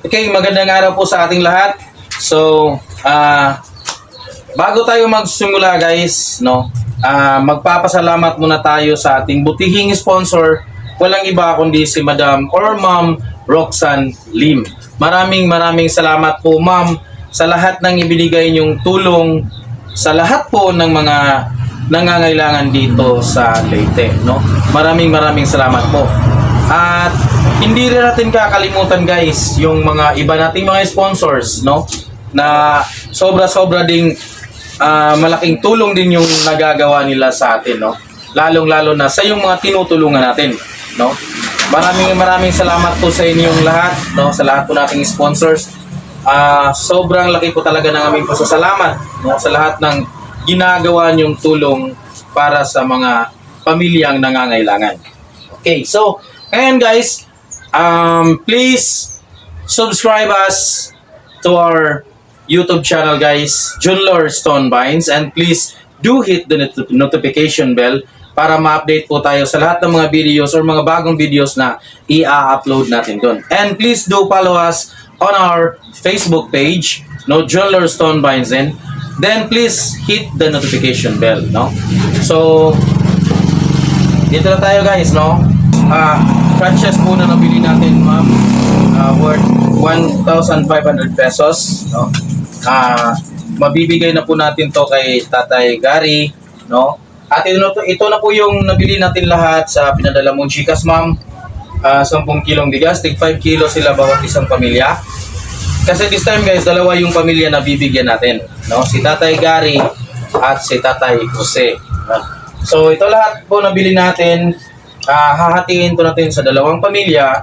Okay, magandang araw po sa ating lahat. So, ah bago tayo magsimula guys, no, ah magpapasalamat muna tayo sa ating butihing sponsor. Walang iba kundi si Madam or Ma'am Roxanne Lim. Maraming maraming salamat po Ma'am sa lahat ng ibinigay niyong tulong sa lahat po ng mga nangangailangan dito sa Leyte, no? Maraming maraming salamat po. At hindi rin natin kakalimutan guys yung mga iba nating mga sponsors, no? Na sobra-sobra ding ah, malaking tulong din yung nagagawa nila sa atin, no? Lalong-lalo na sa yung mga tinutulungan natin, no? Maraming maraming salamat po sa inyong lahat, no? Sa lahat po nating sponsors. Ah, sobrang laki po talaga ng aming pasasalamat, no? Sa lahat ng ginagawa niyong tulong para sa mga pamilyang nangangailangan. Okay, so, ngayon guys, um, please subscribe us to our YouTube channel guys, Junlor Stone Vines, and please do hit the not- notification bell para ma-update po tayo sa lahat ng mga videos or mga bagong videos na i-upload natin doon. And please do follow us on our Facebook page, no, Junlor Stone Vines din. Then please hit the notification bell, no? So, dito na tayo guys, no? Ah, franchise po na nabili natin, ma'am. Ah, worth 1,500 pesos, no? Ah, mabibigay na po natin to kay Tatay Gary, no? At ito, na to- ito na po yung nabili natin lahat sa pinadala mong Gcash, ma'am. Ah, 10 kilong bigas, tig 5 kilo sila bawat isang pamilya. Kasi this time guys, dalawa yung pamilya na bibigyan natin, no? Si Tatay Gary at si Tatay Jose. So ito lahat po nabili natin, ah, hahatiin po natin sa dalawang pamilya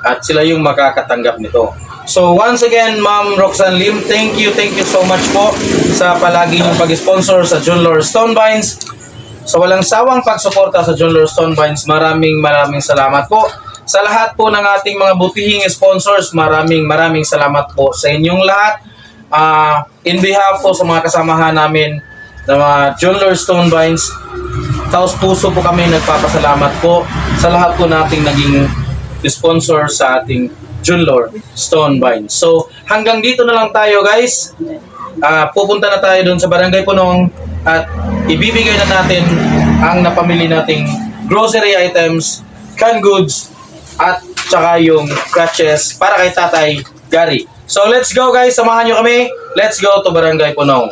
at sila yung makakatanggap nito. So once again, Ma'am Roxanne Lim, thank you, thank you so much po sa palagi niyong pag-sponsor sa John Lord Stone Vines. Sa walang sawang pagsuporta sa John Lord Stone maraming maraming salamat po. Sa lahat po ng ating mga butihing sponsors, maraming maraming salamat po sa inyong lahat. Ah, in behalf po sa mga kasamahan namin na mga John Lord Stone taos puso po kami nagpapasalamat po sa lahat po nating naging sponsor sa ating Junlor Stone Vines. So, hanggang dito na lang tayo guys. Ah, pupunta na tayo doon sa Barangay Punong at ibibigay na natin ang napamili nating grocery items, canned goods, at tsaka yung crutches para kay Tatay Gary. So, let's go guys. Samahan nyo kami. Let's go to Barangay Punong.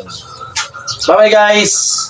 Bye-bye guys!